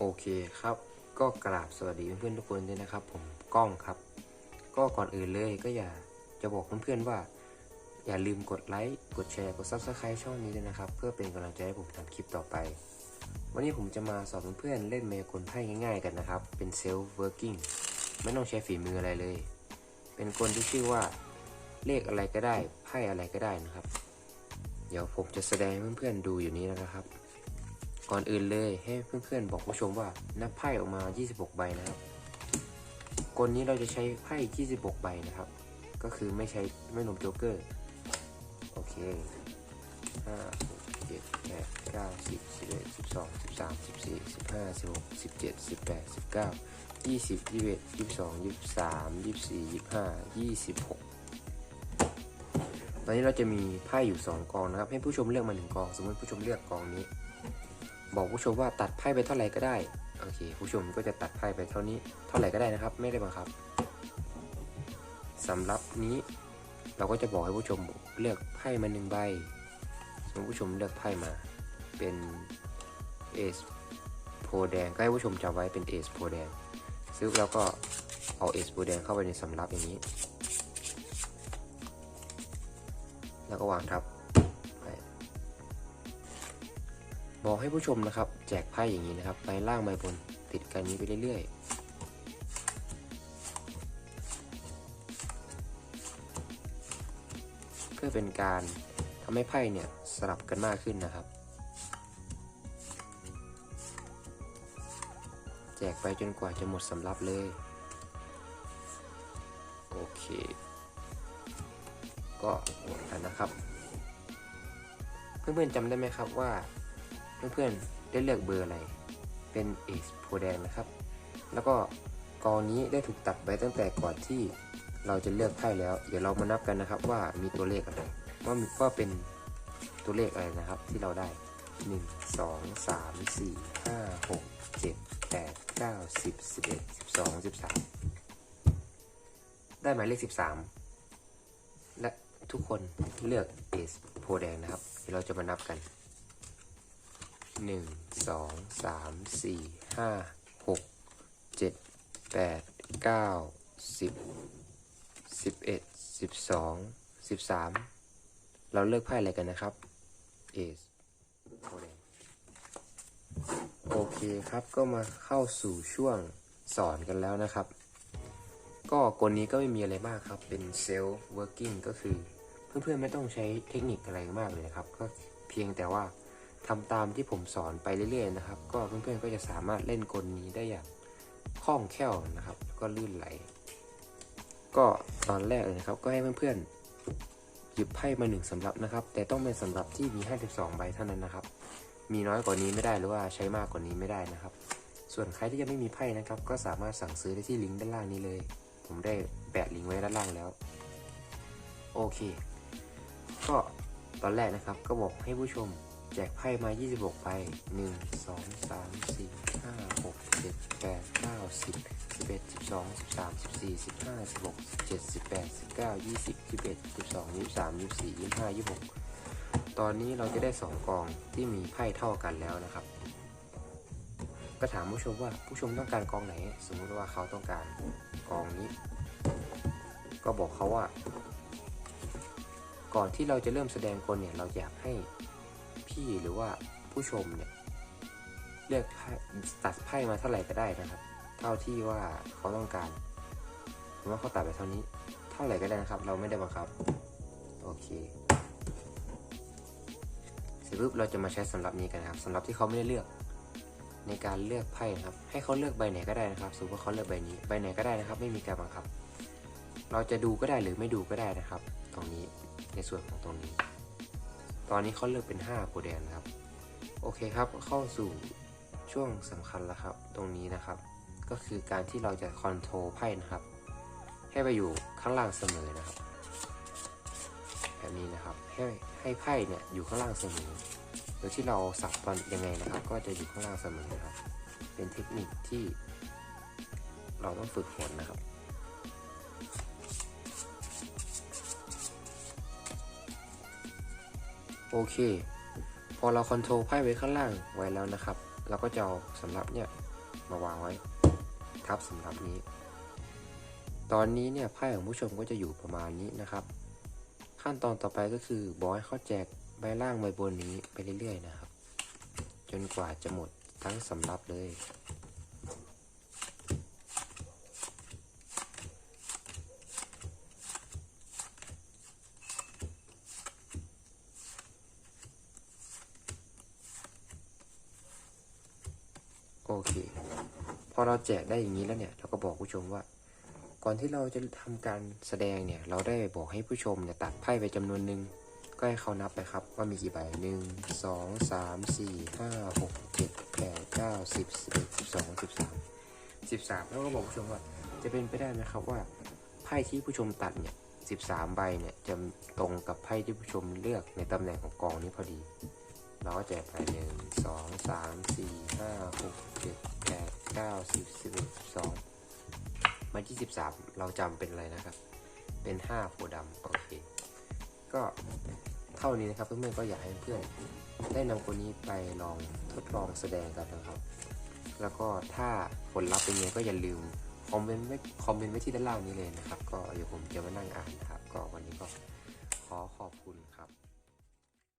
โอเคครับ ก็กราบสวัสดีเพื่อนๆทุกคนด้วยนะครับ ผมก้องครับ ก็ก่อนอื่นเลยก็อย่าจะบอกเพื่อนๆว่า อย่าลืมกดไลค์กดแชร์กด Subscribe ช่องนี้ด้วยนะครับ เพื่อเป็นกำลังใจให้ผมทำคลิปต่อไป วันนี้ผมจะมาสอนเพื่อนๆเล่นเมย์กลไพ่ง่ายๆกันนะครับ เป็นเซลฟ์เวิร์กิ่งไม่ต้องใช้ฝีมืออะไรเลย เป็นกลที่ชื่อว่าเลขอะไรก็ได้ไพ่อะไรก็ได้นะครับ เดี๋ยวผมจะแสดงให้เพื่อนๆดูอยู่นี้นะครับ ก่อนอื่นเลยให้เพื่อนๆบอกผู้ชมว่านับไพ่ออกมา 26 ใบนะครับกลนี้เราจะใช้ไพ่ 26 ใบนะครับ ก็คือไม่ใช้ไม่รวมโจ๊กเกอร์ โอเคห้าหกเจ็ดแปดเก้าสิบสิบเอ็ดสิบสองสิบสามสิบสี่สิบห้าสิบหกสิบเจ็ดสิบแปดสิบเก้ายี่สิบยี่สิบเอ็ดยี่สิบสองยี่สิบสามยี่สิบสี่ยี่สิบห้ายี่สิบหกตอนนี้เราจะมีไพ่อยู่สองกองนะครับ ให้ผู้ชมเลือกมาหนึ่งกอง สมมติผู้ชมเลือกกองนี้ บอกผู้ชมว่าตัดไพ่ไปเท่าไหร่ก็ได้โอเค ผู้ชมก็จะตัดไพ่ไปเท่านี้เท่าไหร่ก็ได้นะครับ ไม่ได้บังคับสำหรับนี้เราก็จะบอกให้ผู้ชมเลือกไพ่มาหนึ่งใบสมมติผู้ชมเลือกไพ่มาเป็นเอสโพแดงก็ให้ผู้ชมจำไว้เป็นเอสโพแดงซึ่งเราก็เอาเอสโพแดงเข้าไปในสำรับอย่างนี้ แล้วก็วางทับ บอกให้ผู้ชมนะครับ แจกไพ่อย่างนี้นะครับใบล่างใบบนติดกันนี้ไปเรื่อยๆ เพื่อเป็นการทำให้ไพ่เนี่ยสลับกันมากขึ้นนะครับ แจกไปจนกว่าจะหมดสำรับเลย โอเค ก็หมดแล้วนะครับ เพื่อนๆจำได้ไหมครับว่า เพื่อนๆได้เลือกเบอร์อะไรเป็นเอสโพแดงนะครับ แล้วก็กองนี้ได้ถูกตัดไปตั้งแต่ก่อนที่เราจะเลือกไพ่แล้ว เดี๋ยวเรามานับกันนะครับว่ามีตัวเลขอะไรว่ามีว่าเป็นตัวเลขอะไรนะครับที่เราได้ 1 2 3 4 5 6 7 8 9 10 11 12 13 ได้หมายเลข 13 และทุกคนเลือกเอสโพแดงนะครับ เดี๋ยวเราจะมานับกัน หนึ่งสองสามสี่ห้าหกเจ็ดแปดเก้าสิบสิบเอ็ดสิบสองสิบสามเราเลือกไพ่อะไรกันนะครับเอสโอเคครับก็มาเข้าสู่ช่วงสอนกันแล้วนะครับ ก็กลนี้ก็ไม่มีอะไรมากครับ เป็นเซลล์เวิร์กิ่งก็คือ เพื่อนๆไม่ต้องใช้เทคนิคอะไรมากเลยนะครับ ก็เพียงแต่ว่า ทำตามที่ผมสอนไปเรื่อยๆนะครับ ก็เพื่อนๆก็จะสามารถเล่นกลนี้ได้อย่างคล่องแคล่วนะครับก็ลื่นไหล ก็ตอนแรกเลยนะครับก็ให้เพื่อนๆหยิบไพ่มาหนึ่งสำรับนะครับ แต่ต้องเป็นสำรับที่มี 52 ใบเท่านั้นนะครับ มีน้อยกว่านี้ไม่ได้หรือว่าใช้มากกว่านี้ไม่ได้นะครับ ส่วนใครที่ยังไม่มีไพ่นะครับ ก็สามารถสั่งซื้อได้ที่ลิงก์ด้านล่างนี้เลย ผมได้แปะลิงก์ไว้ด้านล่างแล้ว โอเค ก็ตอนแรกนะครับก็บอกให้ผู้ชม แจกไพ่มา 26ใบ1 2 3 4 5 6 7 8 9 10 11 12 13 14 15 16 17 18 19 20 21 22 23 24 25 26 ตอนนี้เราจะได้ 2 กองที่มีไพ่เท่ากันแล้วนะครับ ก็ถามผู้ชมว่าผู้ชมต้องการกองไหน สมมุติว่าเขาต้องการกองนี้ ก็บอกเขาว่า ก่อนที่เราจะเริ่มแสดงกลเนี่ยเราอยากให้ พี่หรือว่าผู้ชมเนี่ยเลือกตัดไพ่มาเท่าไหร่ก็ได้นะครับ เท่าที่ว่าเขาต้องการผมว่าเขาตัดไปเท่านี้ เท่าไหร่ก็ได้นะครับ เราไม่ได้บังคับ โอเค เสร็จปุ๊บเราจะมาใช้สำหรับนี้กันนะครับสำหรับที่เขาไม่ได้เลือก ในการเลือกไพ่นะครับ ให้เขาเลือกใบไหนก็ได้นะครับ สมมติว่าเขาเลือกใบนี้ ใบไหนก็ได้นะครับ ไม่มีการบังคับ เราจะดูก็ได้หรือไม่ดูก็ได้นะครับ ตรงนี้ ในส่วนของตรงนี้ ตอนนี้เขาเลือกเป็น5โพแดนครับ โอเคครับ เข้าสู่ช่วงสำคัญแล้วครับ ตรงนี้นะครับ ก็คือการที่เราจะคอนโทรลไพ่นะครับ ให้ไปอยู่ข้างล่างเสมอนะครับแบบนี้นะครับให้ให้ไพ่เนี่ยอยู่ข้างล่างเสมอโดยที่เราสับมันยังไงนะครับ ก็จะอยู่ข้างล่างเสมอนะครับ เป็นเทคนิคที่เราต้องฝึกฝนนะครับ โอเค พอเราคอนโทรลไพ่ไว้ข้างล่างไว้แล้วนะครับ เราก็จะเอาสำรับเนี่ยมาวางไว้ ทับสำรับนี้ ตอนนี้เนี่ยไพ่ของผู้ชมก็จะอยู่ประมาณนี้นะครับ ขั้นตอนต่อไปก็คือบอยเขาแจกใบล่างใบบนนี้ไปเรื่อยๆนะครับ จนกว่าจะหมดทั้งสำรับเลย โอเค พอเราแจกได้อย่างนี้แล้วเนี่ย เราก็บอกผู้ชมว่า ก่อนที่เราจะทำการแสดงเนี่ย เราได้บอกให้ผู้ชมเนี่ยตัดไพ่ไปจำนวนหนึ่งก็ให้เขานับไปครับ ว่ามีกี่ใบหนึ่งสองสามสี่ห้าหกเจ็ดแปดเก้าสิบสิบเอ็ดสิบสองสิบสามสิบสามแล้วก็บอกผู้ชมว่า จะเป็นไปได้ไหมครับว่าไพ่ที่ผู้ชมตัดเนี่ยสิบสามใบเนี่ยจะตรงกับไพ่ที่ผู้ชมเลือกในตำแหน่งของกองนี้พอดี เราก็แจกไปหนึ่งสองสามสี่ห้าหกเจ็ดแปดเก้าสิบสิบเอ็ดสิบสองมาที่สิบสามเราจำเป็นอะไรนะครับ เป็นห้าโพธิ์ดำโอเค ก็เท่านี้นะครับเพื่อนๆก็อยากให้เพื่อนได้นำคนนี้ไปลองทดลองแสดงกันนะครับ แล้วก็ถ้าผลลัพธ์เป็นยังไงก็อย่าลืมคอมเมนต์ไว้คอมเมนต์ไว้ที่ด้านล่างนี้เลยนะครับ ก็เดี๋ยวผมจะมานั่งอ่านนะครับ ก็วันนี้ก็ขอขอบคุณครับ